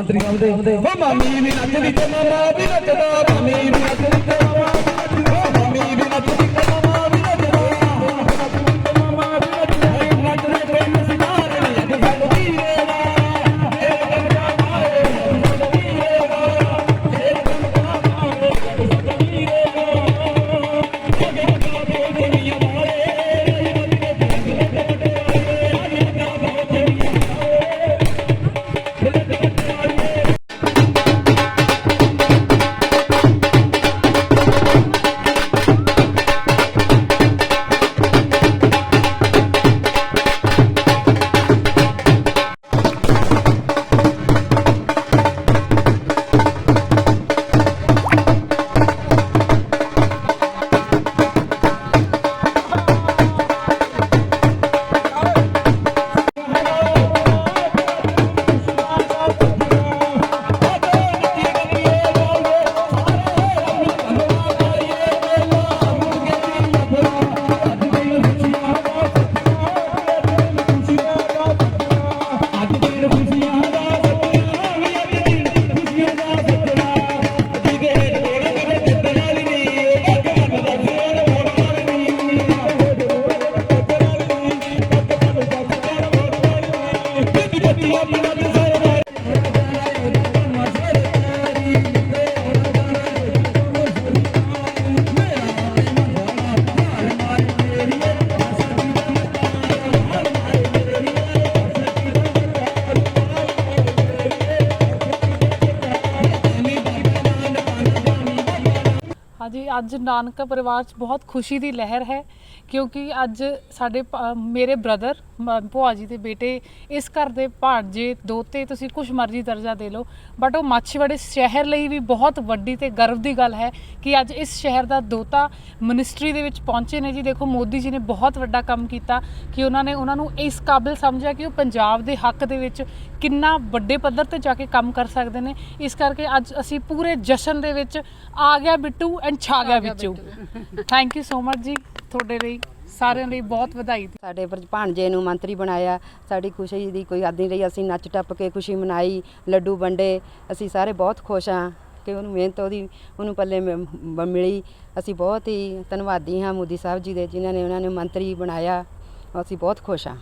ਮੰਤਰੀਆਂ ਦੇ ਓ ਮਾਮੀ ਵੀ ਨੱਚਦੀ ਤੇ ਮਾਮਾ ਵੀ ਨੱਚਦਾ ਮਾਮੀ ਵੀ ਨੱਚਦੀ। Everybody, everybody. ਜੀ ਅੱਜ ਨਾਨਕਾ ਪਰਿਵਾਰ 'ਚ ਬਹੁਤ ਖੁਸ਼ੀ ਦੀ ਲਹਿਰ ਹੈ, ਕਿਉਂਕਿ ਅੱਜ ਸਾਡੇ ਪ- ਮੇਰੇ ਬ੍ਰਦਰ ਭੂਆ ਜੀ ਦੇ ਬੇਟੇ ਇਸ ਘਰ ਦੇ ਭਾਣਜੇ, ਦੋਤੇ, ਤੁਸੀਂ ਕੁਛ ਮਰਜ਼ੀ ਦਰਜਾ ਦੇ ਲਓ ਬਟ ਉਹ ਮਾਛੀਵਾੜੇ ਸ਼ਹਿਰ ਲਈ ਵੀ ਬਹੁਤ ਵੱਡੀ ਤੇ ਗਰਵ ਦੀ ਗੱਲ ਹੈ ਕਿ ਅੱਜ ਇਸ ਸ਼ਹਿਰ ਦਾ ਦੋਤਾ ਮਿਨਿਸਟਰੀ ਦੇ ਵਿੱਚ ਪਹੁੰਚੇ ਨੇ ਜੀ। ਦੇਖੋ, ਮੋਦੀ ਜੀ ਨੇ ਬਹੁਤ ਵੱਡਾ ਕੰਮ ਕੀਤਾ ਕਿ ਉਹਨਾਂ ਨੇ ਉਹਨਾਂ ਨੂੰ ਇਸ ਕਾਬਿਲ ਸਮਝਿਆ ਕਿ ਉਹ ਪੰਜਾਬ ਦੇ ਹੱਕ ਦੇ ਵਿੱਚ ਕਿੰਨਾ ਵੱਡੇ ਪੱਧਰ ਤੇ ਜਾ ਕੇ ਕੰਮ ਕਰ ਸਕਦੇ ਨੇ। ਇਸ ਕਰਕੇ ਅੱਜ ਅਸੀਂ ਪੂਰੇ ਜਸ਼ਨ ਦੇ ਵਿੱਚ ਆ ਗਿਆ ਬਿੱਟੂ ਐਂਡ ਛਾ ਗਿਆ Bittu thank you so much ji ਤੁਹਾਡੇ ਲਈ। ਸਾਰਿਆਂ ਲਈ ਬਹੁਤ ਵਧਾਈ ਸਾਡੇ ਪਰ ਨੂੰ ਮੰਤਰੀ ਬਣਾਇਆ। ਸਾਡੀ ਖੁਸ਼ੀ ਦੀ ਕੋਈ ਹੱਦ ਨਹੀਂ ਰਹੀ। ਅਸੀਂ ਨੱਚ ਟੱਪ ਕੇ ਖੁਸ਼ੀ ਮਨਾਈ, ਲੱਡੂ ਵੰਡੇ। ਅਸੀਂ ਸਾਰੇ ਬਹੁਤ ਖੁਸ਼ ਹਾਂ ਕਿ ਉਹਨੂੰ ਮਿਹਨਤ ਉਹਦੀ, ਉਹਨੂੰ ਪੱਲੇ ਮਿਲੀ। ਅਸੀਂ ਬਹੁਤ ਹੀ ਧੰਨਵਾਦੀ ਹਾਂ ਮੋਦੀ ਸਾਹਿਬ ਜੀ ਦੇ, ਜਿਨ੍ਹਾਂ ਨੇ ਉਹਨਾਂ ਨੂੰ ਮੰਤਰੀ ਬਣਾਇਆ। ਅਸੀਂ ਬਹੁਤ ਖੁਸ਼ ਹਾਂ।